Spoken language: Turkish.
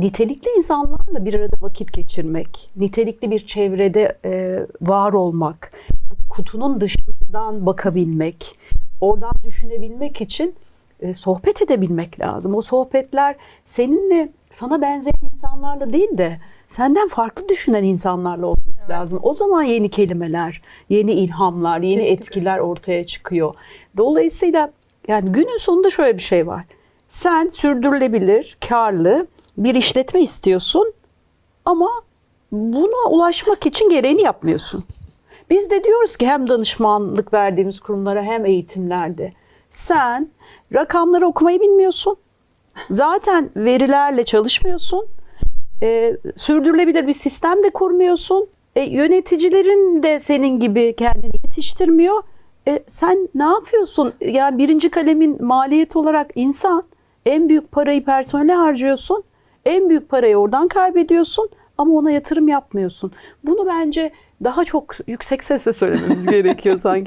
nitelikli insanlarla bir arada vakit geçirmek, nitelikli bir çevrede e, var olmak, kutunun dışından bakabilmek, oradan düşünebilmek için e, sohbet edebilmek lazım. O sohbetler seninle sana benzeyen insanlarla değil de senden farklı düşünen insanlarla olması Evet. lazım. O zaman yeni kelimeler, yeni ilhamlar, yeni Kesinlikle. etkiler ortaya çıkıyor. Dolayısıyla yani günün sonunda şöyle bir şey var. Sen sürdürülebilir, karlı bir işletme istiyorsun ama buna ulaşmak için gereğini yapmıyorsun. Biz de diyoruz ki hem danışmanlık verdiğimiz kurumlara hem eğitimlerde sen rakamları okumayı bilmiyorsun. Zaten verilerle çalışmıyorsun. Ee, sürdürülebilir bir sistem de kurmuyorsun. E, yöneticilerin de senin gibi kendini yetiştirmiyor. E, sen ne yapıyorsun? Yani birinci kalemin maliyet olarak insan. En büyük parayı personele harcıyorsun. En büyük parayı oradan kaybediyorsun ama ona yatırım yapmıyorsun. Bunu bence daha çok yüksek sesle söylememiz gerekiyor sanki.